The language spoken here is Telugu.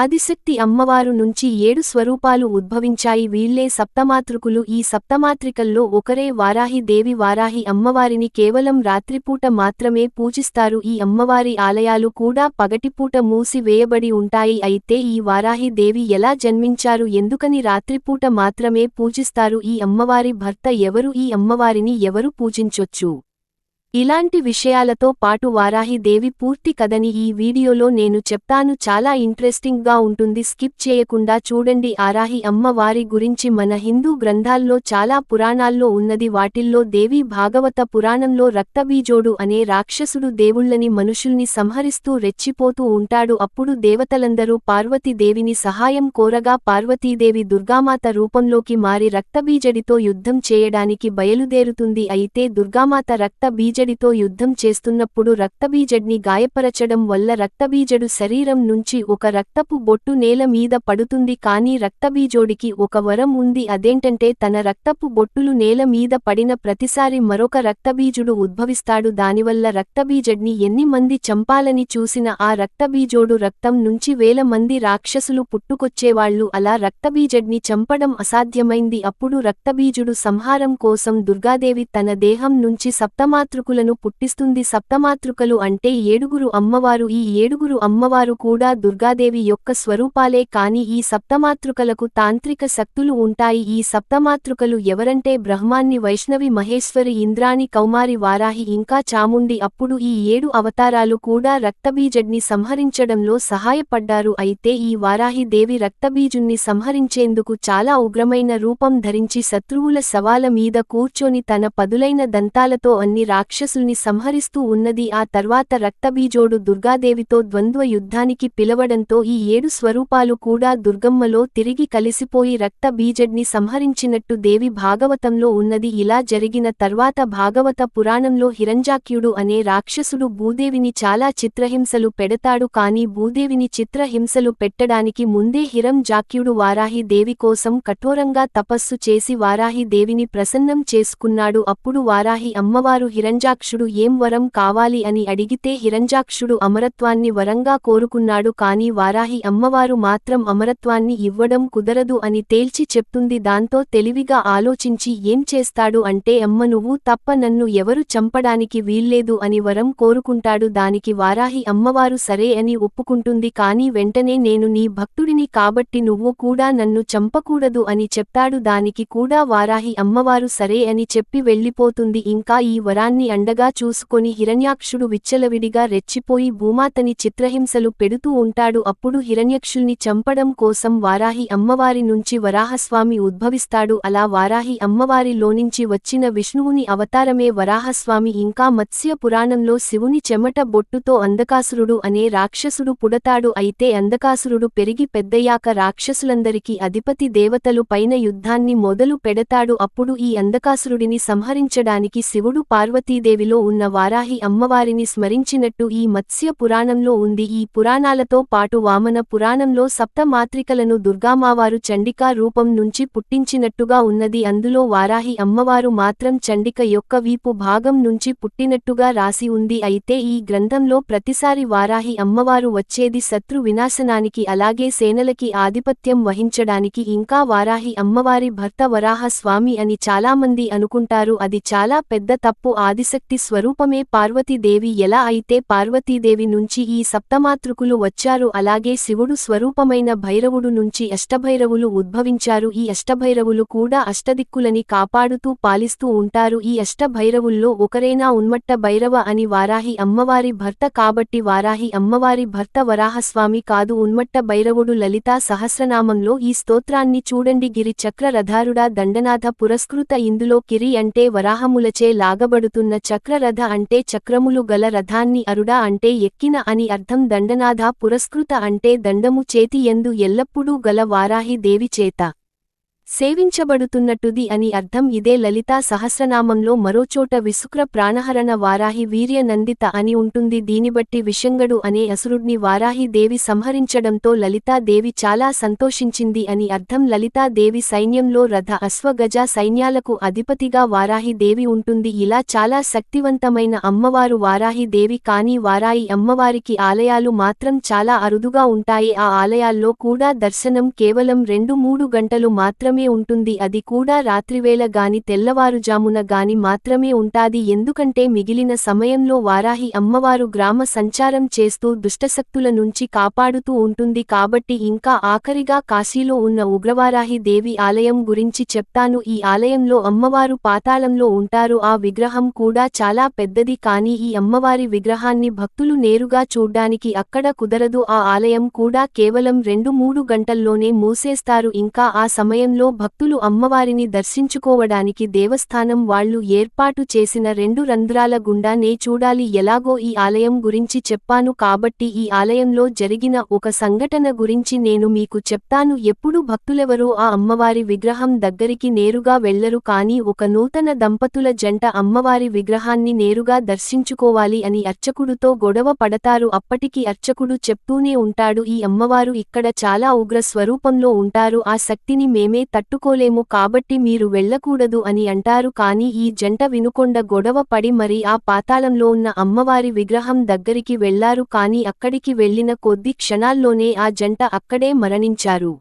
ఆదిశక్తి అమ్మవారు నుంచి ఏడు స్వరూపాలు ఉద్భవించాయి. వీళ్ళే సప్తమాతృకులు. ఈ సప్తమాత్రికల్లో ఒకరే వారాహి దేవి. వారాహి అమ్మవారిని కేవలం రాత్రిపూట మాత్రమే పూజిస్తారు. ఈ అమ్మవారి ఆలయాలు కూడా పగటిపూట మూసి వేయబడి ఉంటాయి. అయితే ఈ వారాహి దేవి ఎలా జన్మించారు? ఎందుకని రాత్రిపూట మాత్రమే పూజిస్తారు? ఈ అమ్మవారి భర్త ఎవరు? ఈ అమ్మవారిని ఎవరు పూజించొచ్చు? ఇలాంటి విషయాలతో పాటు వారాహి దేవి పూర్తి కథని ఈ వీడియోలో నేను చెప్తాను. చాలా ఇంట్రెస్టింగ్గా ఉంటుంది. స్కిప్ చేయకుండా చూడండి. ఆరాహి అమ్మ వారి గురించి మన హిందూ గ్రంథాల్లో చాలా పురాణాల్లో ఉన్నది. వాటిల్లో దేవి భాగవత పురాణంలో రక్తబీజోడు అనే రాక్షసుడు దేవుళ్ళని మనుషుల్ని సంహరిస్తూ రెచ్చిపోతూ ఉంటాడు. అప్పుడు దేవతలందరూ పార్వతీదేవిని సహాయం కోరగా పార్వతీదేవి దుర్గామాత రూపంలోకి మారి రక్తబీజడితో యుద్ధం చేయడానికి బయలుదేరుతుంది. అయితే దుర్గామాత రక్తబీజ రక్తబీజడితో యుద్ధం చేస్తున్నప్పుడు రక్తబీజడ్ని గాయపరచడం వల్ల రక్తబీజడు శరీరం నుంచి ఒక రక్తపు బొట్టు నేల మీద పడుతుంది కానీ రక్తబీజోడికి ఒక వరం ఉంది. అదేంటంటే తన రక్తపు బొట్టులు నేల మీద పడిన ప్రతిసారి మరొక రక్తబీజుడు ఉద్భవిస్తాడు. దానివల్ల రక్తబీజడ్ని ఎన్ని మంది చంపాలని చూసిన ఆ రక్తబీజోడు రక్తం నుంచి వేల మంది రాక్షసులు పుట్టుకొచ్చేవాళ్ళు అలా రక్తబీజడ్ని చంపడం అసాధ్యమైంది. అప్పుడు రక్తబీజుడు సంహారం కోసం దుర్గాదేవి తన దేహం నుంచి సప్తమాతృకులను పుట్టిస్తుంది సప్తమాతృకలు అంటే ఏడుగురు అమ్మవారు. ఈ ఏడుగురు అమ్మవారు కూడా దుర్గాదేవి యొక్క స్వరూపాలే కాని ఈ సప్తమాతృకలకు తాంత్రిక శక్తులు ఉంటాయి. ఈ సప్తమాతృకలు ఎవరంటే బ్రహ్మాన్ని వైష్ణవి మహేశ్వరి ఇంద్రాణి కౌమారి వారాహి ఇంకా చాముండి. అప్పుడు ఈ ఏడు అవతారాలు కూడా రక్తబీజడ్ని సంహరించడంలో సహాయపడ్డారు. అయితే ఈ వారాహి దేవి రక్తబీజుణ్ణి సంహరించేందుకు చాలా ఉగ్రమైన రూపం ధరించి శత్రువుల సవాల మీద కూర్చొని తన పదులైన దంతాలతో అన్ని రాక్షసుల్ని సంహరిస్తూ ఉన్నది. ఆ తర్వాత రక్తబీజోడు దుర్గాదేవితో ద్వంద్వ యుద్ధానికి పిలవడంతో ఈ ఏడు స్వరూపాలు కూడా దుర్గమ్మలో తిరిగి కలిసిపోయి రక్తబీజడ్ని సంహరించినట్టు దేవి భాగవతంలో ఉన్నది. ఇలా జరిగిన తర్వాత భాగవత పురాణంలో హిరంజాక్యుడు అనే రాక్షసుడు భూదేవిని చాలా చిత్రహింసలు పెడతాడు. కాని భూదేవిని చిత్రహింసలు పెట్టడానికి ముందే హిరంజాక్యుడు వారాహి దేవి కోసం కఠోరంగా తపస్సు చేసి వారాహి దేవిని ప్రసన్నం చేసుకున్నాడు. అప్పుడు వారాహి అమ్మవారు హిరంజాక్షుడు ఏం వరం కావాలి అని అడిగితే హిరంజాక్షుడు అమరత్వాన్ని వరంగా కోరుకున్నాడు కాని వారాహి అమ్మవారు మాత్రం అమరత్వాన్ని ఇవ్వడం కుదరదు అని తేల్చి చెప్తుంది. దాంతో తెలివిగా ఆలోచించి ఏం చేస్తాడు అంటే అమ్మ నువ్వు తప్ప నన్ను ఎవరు చంపడానికి వీల్లేదు అని వరం కోరుకుంటాడు. దానికి వారాహి అమ్మవారు సరే అని ఒప్పుకుంటుంది కాని వెంటనే నేను నీ భక్తుడిని కాబట్టి నువ్వు కూడా నన్ను చంపకూడదు అని చెప్తాడు. దానికి కూడా వారాహి అమ్మవారు సరే అని చెప్పి వెళ్ళిపోతుంది. ఇంకా ఈ వరాన్ని అండగా చూసుకొని హిరణ్యాక్షుడు విచ్చలవిడిగా రెచ్చిపోయి భూమాతని చిత్రహింసలు పెడుతూ ఉంటాడు. అప్పుడు హిరణ్యక్షుల్ని చంపడం కోసం వారాహి అమ్మవారి నుంచి వరాహస్వామి ఉద్భవిస్తాడు. అలా వారాహి అమ్మవారిలోనించి వచ్చిన విష్ణువుని అవతారమే వరాహస్వామి. ఇంకా మత్స్య పురాణంలో శివుని చెమట బొట్టుతో అంధకాసురుడు అనే రాక్షసుడు పుడతాడు. అయితే అంధకాసురుడు పెరిగి పెద్దయ్యాక రాక్షసులందరికీ అధిపతి దేవతలు పైన యుద్ధాన్ని మొదలు పెడతాడు. అప్పుడు ఈ అంధకాసురుడిని సంహరించడానికి శివుడు పార్వతీ పార్వతీదేవిలో ఉన్న వారాహి అమ్మవారిని స్మరించినట్టు ఈ మత్స్య పురాణంలో ఉంది. ఈ పురాణాలతో పాటు వామన పురాణంలో సప్త మాత్రికలను దుర్గామావారు చండికా రూపం నుంచి పుట్టించినట్టుగా ఉన్నది. అందులో వారాహి అమ్మవారు మాత్రం చండిక యొక్క వీపు భాగం నుంచి పుట్టినట్టుగా రాసి ఉంది. అయితే ఈ గ్రంథంలో ప్రతిసారి వారాహి అమ్మవారు వచ్చేది శత్రు వినాశనానికి అలాగే సేనలకి ఆధిపత్యం వహించడానికి. ఇంకా వారాహి అమ్మవారి భర్త వరాహ స్వామి అని చాలామంది అనుకుంటారు. అది చాలా పెద్ద తప్పు. ఆది ఆదిశక్తి స్వరూపమే పార్వతీదేవి. ఎలా అయితే పార్వతీదేవి నుంచి ఈ సప్తమాతృకులు వచ్చారు అలాగే శివుడు స్వరూపమైన భైరవుడు నుంచి అష్టభైరవులు ఉద్భవించారు. ఈ అష్టభైరవులు కూడా అష్టదిక్కులని కాపాడుతూ పాలిస్తూ ఉంటారు. ఈ అష్టభైరవుల్లో ఒకరైనా ఉన్మట్ట భైరవ అని వారాహి అమ్మవారి భర్త కాబట్టి వారాహి అమ్మవారి భర్త వరాహస్వామి కాదు. ఉన్మట్ట భైరవుడు లలితా సహస్రనామంలో ఈ స్తోత్రాన్ని చూడండి. గిరి చక్ర రథారుడా దండనాథ పురస్కృత ఇందులో కిరి అంటే వరాహములచే లాగబడుతున్న చక్రరథ అంటే చక్రములు గల రథాన్ని అరుడా అంటే ఎక్కిన అని అర్థం దండనాథ పురస్కృత అంటే దండము చేతియందు ఎల్లప్పుడూ గల వారాహి దేవి చేత. సేవించబడుతున్నట్టుది అని అర్థం ఇదే లలితా సహస్రనామంలో మరోచోట విసుక్ర ప్రాణహరణ వారాహి వీర్య నందిత అని ఉంటుంది. దీనిబట్టి విషంగడు అనే అసురుడ్ని వారాహిదేవి సంహరించడంతో లలితాదేవి చాలా సంతోషించింది అని అర్థం. లలితాదేవి సైన్యంలో రథ అశ్వగజ సైన్యాలకు అధిపతిగా వారాహిదేవి ఉంటుంది. ఇలా చాలా శక్తివంతమైన అమ్మవారు వారాహిదేవి కానీ వారాయి అమ్మవారికి ఆలయాలు మాత్రం చాలా అరుదుగా ఉంటాయి. ఆ ఆలయాల్లో కూడా దర్శనం కేవలం రెండు మూడు గంటలు మాత్రమే ఉంటుంది. అది కూడా రాత్రివేళ గాని తెల్లవారుజామున గాని మాత్రమే ఉంటాది. ఎందుకంటే మిగిలిన సమయంలో వారాహి అమ్మవారు గ్రామ సంచారం చేస్తూ దుష్టశక్తుల నుంచి కాపాడుతూ ఉంటుంది. కాబట్టి ఇంకా ఆఖరిగా కాశీలో ఉన్న ఉగ్రవారాహి దేవి ఆలయం గురించి చెప్తాను. ఈ ఆలయంలో అమ్మవారు పాతాళంలో ఉంటారు. ఆ విగ్రహం కూడా చాలా పెద్దది. కానీ ఈ అమ్మవారి విగ్రహాన్ని భక్తులు నేరుగా చూడ్డానికి అక్కడ కుదరదు. ఆ ఆలయం కూడా కేవలం రెండు మూడు గంటల్లోనే మూసేస్తారు. ఇంకా ఆ సమయంలో భక్తులు అమ్మవారిని దర్శించుకోవడానికి దేవస్థానం వాళ్ళు ఏర్పాటు చేసిన రెండు రంధ్రాల గుండానే చూడాలి ఎలాగో ఈ ఆలయం గురించి చెప్పాను కాబట్టి ఈ ఆలయంలో జరిగిన ఒక సంఘటన గురించి నేను మీకు చెప్తాను. ఎప్పుడు భక్తులెవరూ ఆ అమ్మవారి విగ్రహం దగ్గరికి నేరుగా వెళ్ళరు కానీ ఒక నూతన దంపతుల జంట అమ్మవారి విగ్రహాన్ని నేరుగా దర్శించుకోవాలి అని అర్చకుడుతో గొడవ పడతారు. అప్పటికి అర్చకుడు చెప్తూనే ఉంటాడు ఈ అమ్మవారు ఇక్కడ చాలా ఉగ్ర స్వరూపంలో ఉంటారు. ఆ శక్తిని మేమే తట్టుకోలేము కాబట్టి మీరు వెళ్ళకూడదు అని అంటారు కానీ ఈ జంట వినుకొండ గొడవ పడి మరి ఆ పాతాళంలో ఉన్న అమ్మవారి విగ్రహం దగ్గరికి వెళ్ళారు కానీ అక్కడికి వెళ్ళిన కొద్ది క్షణాల్లోనే ఆ జంట అక్కడే మరణించారు.